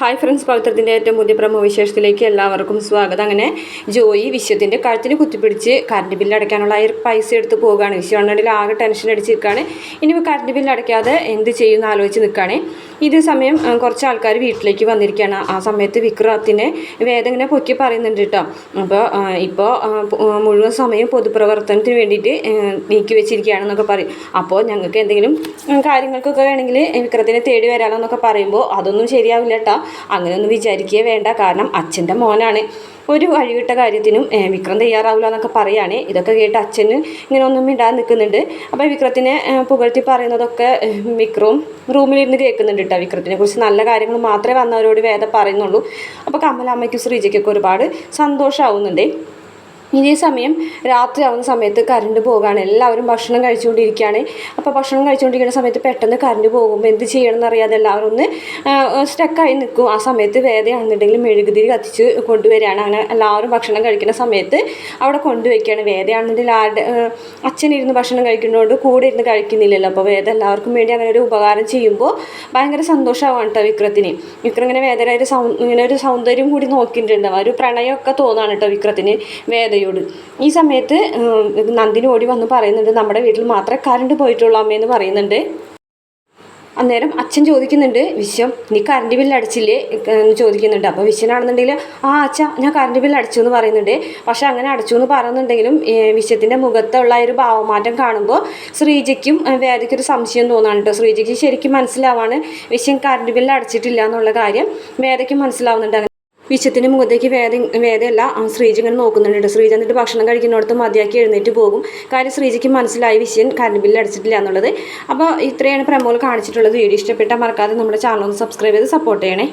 Hi friends പവിത്രത്തിന്റെ ഏറ്റവും പുതിയ promo വിശേഷത്തിലേക്ക് എല്ലാവർക്കും സ്വാഗതം. അങ്ങനെ ജോയി വിശ്വത്തിന്റെ കഴുത്തിന് കുത്തിപ്പിടിച്ച് കറണ്ട് ബില്ല് അടയ്ക്കാനുള്ള പൈസ എടുത്ത് പോവുകയാണ്. വിശ്വണ്ണടിൽ ആകെ ടെൻഷൻ അടിച്ചിരിക്കുകയാണ്. ഇനി കറണ്ട് ബില്ല് അടയ്ക്കാതെ എന്ത് ചെയ്യുമെന്ന് ആലോചിച്ച് നിൽക്കുകയാണ്. ഇതേ സമയം കുറച്ച് ആൾക്കാർ വീട്ടിലേക്ക് വന്നിരിക്കുകയാണ്. ആ സമയത്ത് വിക്രത്തിനെ വേദം ഇങ്ങനെ പൊക്കി പറയുന്നുണ്ട് കേട്ടോ. അപ്പോൾ ഇപ്പോൾ മുഴുവൻ സമയം പൊതുപ്രവർത്തനത്തിന് വേണ്ടിയിട്ട് നീക്കി വെച്ചിരിക്കുകയാണെന്നൊക്കെ പറയും. അപ്പോൾ ഞങ്ങൾക്ക് എന്തെങ്കിലും കാര്യങ്ങൾക്കൊക്കെ വേണമെങ്കിൽ വിക്രത്തിനെ തേടി വരാമെന്നൊക്കെ പറയുമ്പോൾ അതൊന്നും ശരിയാവില്ല കേട്ടോ. അങ്ങനെയൊന്നും വിചാരിക്കുകയേ വേണ്ട. കാരണം അച്ഛന്റെ മോനാണ്. ഒരു വഴിവിട്ട കാര്യത്തിനും വിക്രം തയ്യാറാവില്ല എന്നൊക്കെ പറയുകയാണ് ഇതൊക്കെ കേട്ട് അച്ഛന് ഇങ്ങനെ ഒന്നും മിണ്ടാതെ നിൽക്കുന്നുണ്ട്. അപ്പോൾ വിക്രത്തിനെ പുകഴ്ത്തി പറയുന്നതൊക്കെ വിക്രവും റൂമിലിരുന്ന് കേൾക്കുന്നുണ്ട് കേട്ടോ വിക്രത്തിനെ കുറിച്ച്. നല്ല കാര്യങ്ങൾ മാത്രമേ വന്നവരോട് വേദം പറയുന്നുള്ളൂ. അപ്പോൾ കമലാമ്മയ്ക്കും ശ്രീജയ്ക്കൊക്കെ ഒരുപാട് സന്തോഷമാവുന്നുണ്ട് ഇതേ സമയം രാത്രി ആവുന്ന സമയത്ത് കറണ്ട് പോകുകയാണ് എല്ലാവരും ഭക്ഷണം കഴിച്ചുകൊണ്ടിരിക്കുകയാണ്. അപ്പോൾ ഭക്ഷണം കഴിച്ചുകൊണ്ടിരിക്കുന്ന സമയത്ത് പെട്ടെന്ന് കറണ്ട് പോകുമ്പോൾ എന്ത് ചെയ്യണം എന്നറിയാതെ എല്ലാവരും ഒന്ന് സ്റ്റക്കായി നിൽക്കും. ആ സമയത്ത് വേദയാണെന്നുണ്ടെങ്കിൽ മെഴുകുതിരി കത്തിച്ച് കൊണ്ടുവരികയാണ്. അങ്ങനെ എല്ലാവരും ഭക്ഷണം കഴിക്കുന്ന സമയത്ത് അവിടെ കൊണ്ടുവയ്ക്കുകയാണ്. വേദയാണെന്നുണ്ടെങ്കിൽ ആരുടെ അച്ഛനിരുന്ന് ഭക്ഷണം കഴിക്കുന്നതുകൊണ്ട് കൂടെ ഇരുന്ന് കഴിക്കുന്നില്ലല്ലോ. അപ്പോൾ വേദ എല്ലാവർക്കും വേണ്ടി അങ്ങനെ ഒരു ഉപകാരം ചെയ്യുമ്പോൾ ഭയങ്കര സന്തോഷമാവാണ് കേട്ടോ വിക്രത്തിന്. വിക്രം ഇങ്ങനെ വേദന ഒരു ഇങ്ങനെ ഒരു സൗന്ദര്യം കൂടി നോക്കിയിട്ടുണ്ടാവും ഒരു പ്രണയമൊക്കെ തോന്നാണ് കേട്ടോ വിക്രത്തിന്. വേദയോട് ഈ സമയത്ത് നന്ദിനി ഓടി വന്ന് പറയുന്നുണ്ട് നമ്മുടെ വീട്ടിൽ മാത്രമേ കറണ്ട് പോയിട്ടുള്ളൂ അമ്മയെന്ന് പറയുന്നുണ്ട്. അന്നേരം അച്ഛൻ ചോദിക്കുന്നുണ്ട് വിശ്വം നീ കറണ്ട് ബില്ല് അടിച്ചില്ലേ? എന്ന് ചോദിക്കുന്നുണ്ട്. അപ്പോൾ വിശ്വനാണെന്നുണ്ടെങ്കിൽ ആ അച്ഛ ഞാൻ കറണ്ട് ബില്ല് അടിച്ചു എന്ന് പറയുന്നുണ്ട്. പക്ഷെ അങ്ങനെ അടിച്ചു എന്ന് പറയുന്നുണ്ടെങ്കിലും വിശ്വത്തിന്റെ മുഖത്തുള്ള ഒരു ഭാവമാറ്റം കാണുമ്പോൾ ശ്രീജയ്ക്കും വേദയ്ക്കൊരു സംശയം തോന്നാണ് കേട്ടോ ശ്രീജയ്ക്ക് ശരിക്കും മനസ്സിലാവാണ് വിശ്വം കറണ്ട് ബില്ല് അടിച്ചിട്ടില്ല എന്നുള്ള കാര്യം. വേദയ്ക്കും മനസ്സിലാവുന്നുണ്ട് വിശ്വത്തിന്റെ മുഖത്തേക്ക് വേദ വേദയല്ല ശ്രീജ ഇങ്ങനെ നോക്കുന്നുണ്ട്. ശ്രീജ എന്നിട്ട് ഭക്ഷണം കഴിക്കുന്നിടത്ത് മതിയാക്കി എഴുന്നേറ്റ് പോകും. കാര്യം ശ്രീജയ്ക്ക് മനസ്സിലായി വിശ്വൻ കറണ്ട് ബില്ല് അടിച്ചിട്ടില്ല എന്നുള്ളത്. അപ്പോൾ ഇത്രയാണ് പ്രമോൾ കാണിച്ചിട്ടുള്ളത്. വീഡിയോ ഇഷ്ടപ്പെട്ടാൽ മറക്കാതെ നമ്മുടെ ചാനൽ ഒന്ന് സബ്സ്ക്രൈബ് ചെയ്ത് സപ്പോർട്ട് ചെയ്യണേ.